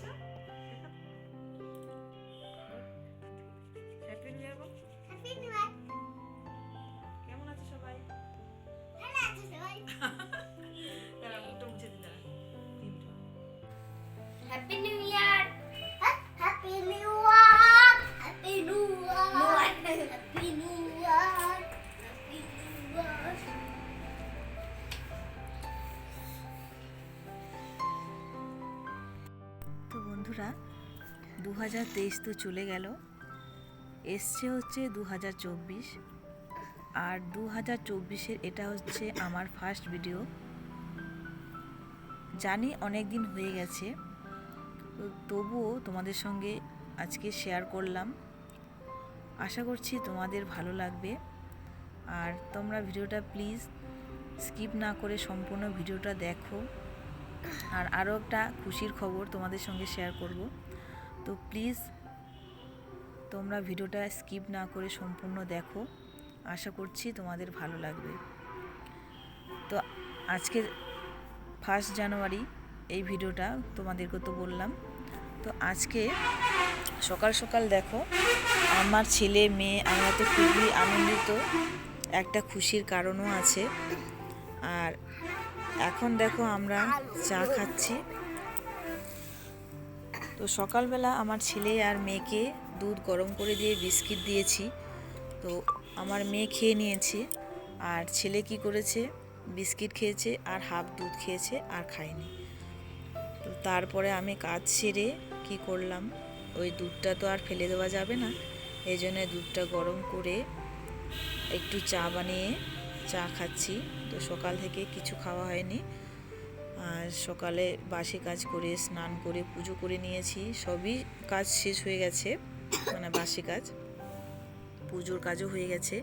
কি হাজার তেইশ তো চলে গেল। এসছে হচ্ছে দু হাজার চব্বিশ। আর দু হাজার চব্বিশের এটা হচ্ছে আমার ফার্স্ট ভিডিও জানি অনেক দিন হয়ে গেছে। তবুও তোমাদের সঙ্গে আজকে শেয়ার করলাম। আশা করছি তোমাদের ভালো লাগবে। আর তোমরা ভিডিওটা প্লিজ স্কিপ না করে সম্পূর্ণ ভিডিওটা দেখো। আর আরও একটা খুশির খবর তোমাদের সঙ্গে শেয়ার করব। তো প্লিজ তোমরা ভিডিওটা স্কিপ না করে সম্পূর্ণ দেখো। আশা করছি তোমাদের ভালো লাগবে। তো আজকে ফার্স্ট জানুয়ারি, এই ভিডিওটা তোমাদেরকে তো বললাম। তো আজকে সকাল সকাল দেখো, আমার ছেলে, মেয়ে, আমরা তো খুবই আনন্দিত। একটা খুশির কারণও আছে। আর এখন দেখো আমরা চা খাচ্ছি। তো সকালবেলা আমার ছেলে আর মেয়েকে দুধ গরম করে দিয়ে বিস্কিট দিয়েছি। তো আমার মেয়ে খেয়ে নিয়েছে আর ছেলে কি করেছে? বিস্কিট খেয়েছে আর হাফ দুধ খেয়েছে আর খায়নি। তো তারপরে আমি কাজ সেরে কি করলাম? ওই দুধটা তো আর ফেলে দেওয়া যাবে না। এই জন্য দুধটা গরম করে একটু চা বানিয়ে চা খাচ্ছি। তো সকাল থেকে কিছু খাওয়া হয়নি। সকালে বাসি কাজ করে, স্নান করে, পুজো করে নিয়েছি। সবই কাজ শেষ হয়ে গেছে মানে বাসি কাজ। পুজোর কাজও হয়ে গেছে।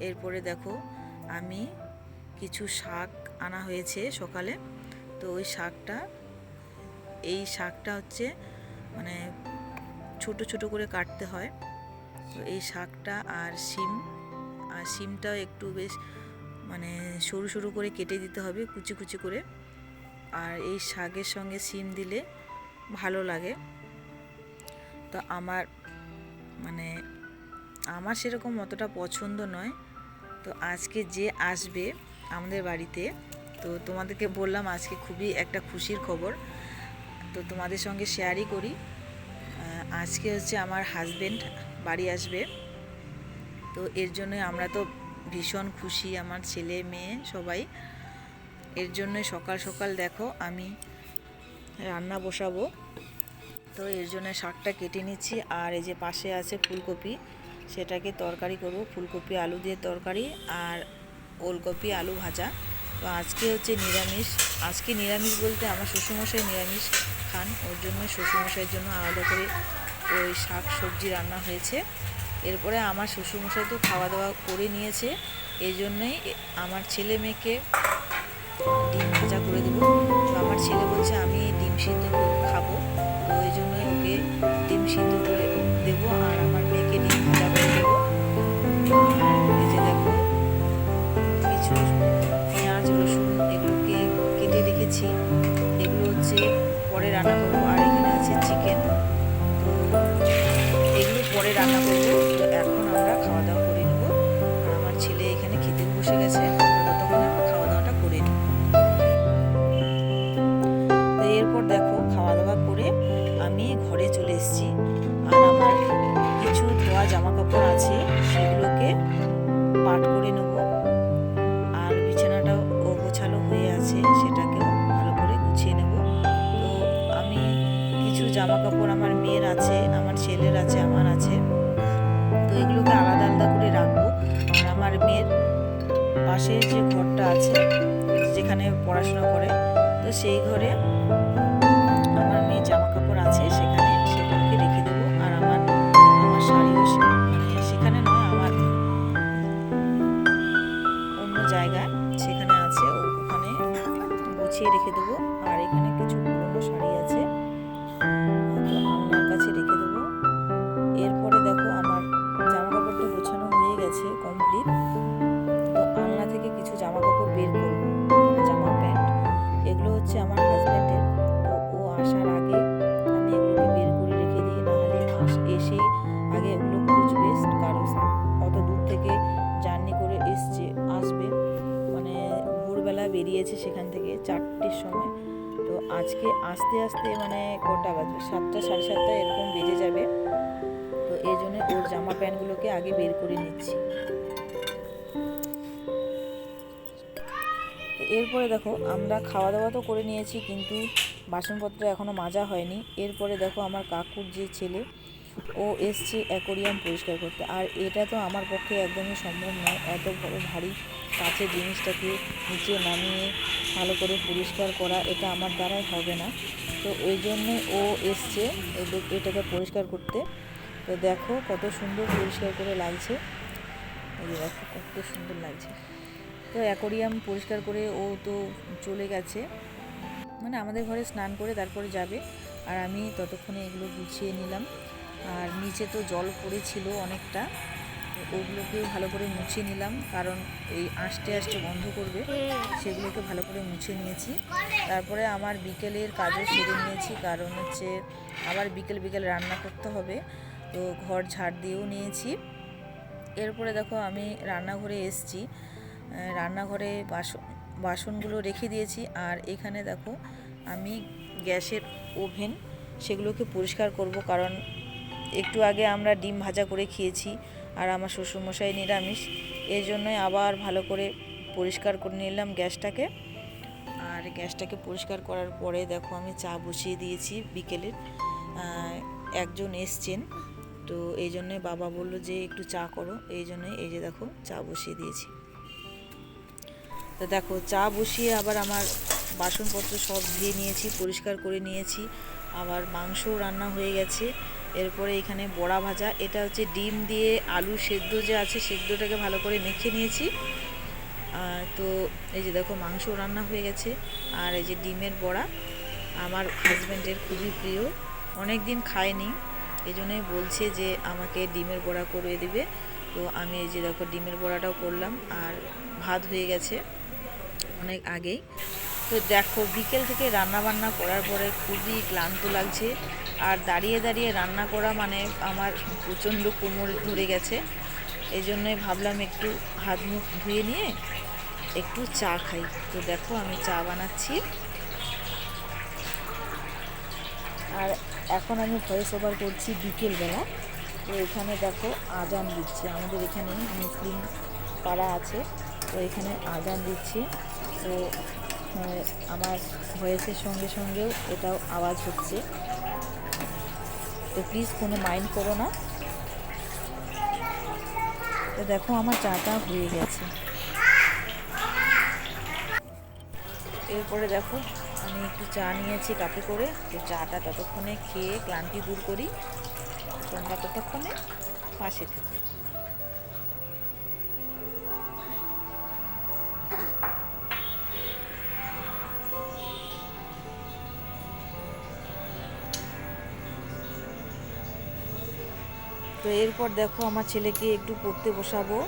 এরপরে দেখো, আমি কিছু শাক আনা হয়েছে সকালে। তো ওই শাকটা, এই শাকটা হচ্ছে মানে ছোট ছোট করে কাটতে হয়। তো এই শাকটা আর শিম, আর শিমটাও একটু বেশ মানে সরু সরু করে কেটে দিতে হবে, কুচি কুচি করে। আর এই শাকের সঙ্গে শিম দিলে ভালো লাগে। তো আমার মানে আমার সেরকম অতটা পছন্দ নয়। তো আজকে যে আসবে আমাদের বাড়িতে, তো তোমাদেরকে বললাম আজকে খুবই একটা খুশির খবর। তো তোমাদের সঙ্গে শেয়ারই করি। আজকে হচ্ছে আমার হাজবেন্ড বাড়ি আসবে। তো এর জন্য আমরা তো ভীষণ খুশি, আমার ছেলে, মেয়ে সবাই। এর জন্য সকাল সকাল দেখো আমি রান্না বসাবো। তো এর জন্য শাকটা কেটে নিচ্ছি আর এই যে পাশে আছে ফুলকপি, সেটাকে তরকারি করব। ফুলকপি, আলু দিয়ে তরকারি আর ওলকপি, আলু ভাজা। তো আজকে হচ্ছে নিরামিষ। আজকে নিরামিষ বলতে আমার শ্বশুরমশাই নিরামিষ খান, ওর জন্য শ্বশুরমশাইয়ের জন্য আলাদা করে ওই শাক সবজি রান্না হয়েছে। এরপরে আমার শ্বশুরমশাই তো খাওয়া দাওয়া করে নিয়েছে, এই জন্যই আমার ছেলে মেয়েকে ডিম ভাজা করে দেবো। তো আমার ছেলে বলছে, আমি ডিম সিদ্ধ খাব। তো ওই জন্যই ওকে ডিম সিদ্ধ করে মেয়ের আছে, আমার ছেলের আছে, আমার আছে। তো এগুলোকে আলাদা আলাদা করে রাখব। আর আমার মেয়ের পাশে যে ঘরটা আছে, যেখানে পড়াশোনা করে, তো সেই ঘরে আমার মেয়ে জামা কাপড় আছে, সেখানে সেগুলোকে রেখে দেবো। আর আমার আমার শাড়িও মানে সেখানে নয়, আমার অন্য জায়গায় সেখানে আছে, ওখানে গুছিয়ে রেখে দেবো। আর এখানে কিছু আজকে আস্তে আস্তে মানে কটা বাজবে? সাতটা, সাড়ে সাতটা এরকম বেজে যাবে। তো এই জন্য ওর জামা প্যান্টগুলোকে আগে বের করে নিচ্ছি। এরপরে দেখো, আমরা খাওয়া দাওয়া তো করে নিয়েছি, কিন্তু বাসনপত্র এখনও মাজা হয়নি। এরপরে দেখো আমার কাকুর যে ছেলে ও এসছে অ্যাকোরিয়াম পরিষ্কার করতে। আর এটা তো আমার পক্ষে একদমই সম্ভব নয়। এত বড় ভারী কাছের জিনিসটাকে নিচে নামিয়ে ভালো করে পরিষ্কার করা, এটা আমার দ্বারাই হবে না। তো ওই জন্যে ও এসছে এটাকে পরিষ্কার করতে। তো দেখো কত সুন্দর পরিষ্কার করে লাগছে। দেখো কত সুন্দর লাগছে। তো অ্যাকোরিয়াম পরিষ্কার করে ও তো চলে গেছে। মানে আমাদের ঘরে স্নান করে তারপরে যাবে। আর আমি ততক্ষণে এগুলো গুছিয়ে নিলাম। আর নিচে তো জল পড়েছিল অনেকটা ওগুলোকেও ভালো করে মুছে নিলাম, কারণ এই আস্তে আস্তে বন্ধ করবে, সেগুলোকে ভালো করে মুছে নিয়েছি। তারপরে আমার বিকেলের কাজও সেরে নিয়েছি, কারণ হচ্ছে আবার বিকেল বিকেল রান্না করতে হবে, তো ঘর ঝাড় দিয়েও নিয়েছি। এরপরে দেখো আমি রান্নাঘরে এসছি রান্নাঘরে বাসন বাসনগুলো রেখে দিয়েছি, আর এখানে দেখো আমি গ্যাসের ওভেন, সেগুলোকে পরিষ্কার করব, কারণ একটু আগে আমরা ডিম ভাজা করে খেয়েছি আর আমার শ্বশুরমশাই নিরামিষ, এই জন্যই আবার ভালো করে পরিষ্কার করে নিলাম গ্যাসটাকে। আর গ্যাসটাকে পরিষ্কার করার পরে দেখো আমি চা বসিয়ে দিয়েছি বিকেলের একজন এসছেন, তো এই জন্যে বাবা বলল যে একটু চা করো, এই জন্যই এই যে দেখো চা বসিয়ে দিয়েছি। তো দেখো চা বসিয়ে আবার আমার বাসনপত্র সব ধুয়ে নিয়েছি, পরিষ্কার করে নিয়েছি। আবার মাংসও রান্না হয়ে গেছে। এরপরে এখানে বড়া ভাজা। এটা হচ্ছে ডিম দিয়ে আলু সেদ্ধ যে আছে, সেদ্ধটাকে ভালো করে মেখে নিয়েছি। আর তো এই যে দেখো, মাংস রান্না হয়ে গেছে। আর এই যে ডিমের বড়া, আমার হাজব্যান্ডের খুবই প্রিয়। অনেক দিন খায়নি এই জন্যই বলছে যে আমাকে ডিমের বড়া করে দিবে। তো আমি এই যে দেখো, ডিমের বড়াটাও করলাম। আর ভাত হয়ে গেছে অনেক আগেই। তো দেখো, বিকেল থেকে রান্না বান্না করার পরে খুবই ক্লান্ত লাগছে। আর দাঁড়িয়ে দাঁড়িয়ে রান্না করা মানে আমার প্রচণ্ড কোমর ধরে গেছে। এই জন্যই ভাবলাম একটু হাত মুখ ধুয়ে নিয়ে একটু চা খাই। তো দেখো, আমি চা বানাচ্ছি। আর এখন আমি ভয়েস ওভার করছি বিকেলবেলা। তো এখানে দেখো আজান দিচ্ছে। আমাদের এখানে মুসলিম পাড়া আছে। তো এখানে আজান দিচ্ছে। তো আমার ভয়েসের সঙ্গে সঙ্গেও এটাও আওয়াজ হচ্ছে। তো প্লিজ কোনো মাইন্ড করো না। তো দেখো আমার চাটা হয়ে গেছে। এরপরে দেখো, আমি একটু চা নিয়েছি কাপে করে। তো চাটা ততক্ষণে খেয়ে ক্লান্তি দূর করি। তোমরা ততক্ষণে পাশে থেকো। এরপর দেখো আমার ছেলেকে একটু পড়তে বসাবো।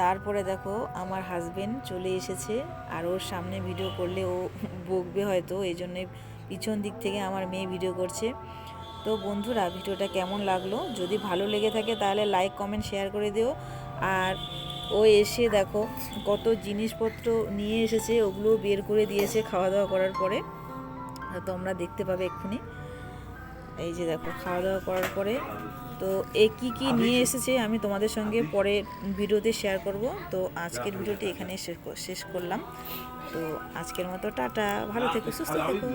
তারপরে দেখো আমার হাজবেন্ড চলে এসেছে আর ওর সামনে ভিডিও করলে ও বকবে হয়তো, এই জন্যে পিছন দিক থেকে আমার মেয়ে ভিডিও করছে। তো বন্ধুরা, ভিডিওটা কেমন লাগল? যদি ভালো লেগে থাকে তাহলে লাইক কমেন্ট শেয়ার করে দিও। আর ও এসে দেখো কত জিনিসপত্র নিয়ে এসেছে ওগুলো বের করে দিয়েছে খাওয়া দাওয়া করার পরে। তোমরা দেখতে পাবে এক্ষুনি। এই যে দেখো খাওয়া দাওয়া করার পরে তো এ কী কী নিয়ে এসেছে আমি তোমাদের সঙ্গে পরে ভিডিওতে শেয়ার করব। তো আজকের ভিডিওটি এখানে শেষ শেষ করলাম। তো আজকের মতো টাটা ভালো থেকো সুস্থ থেকো।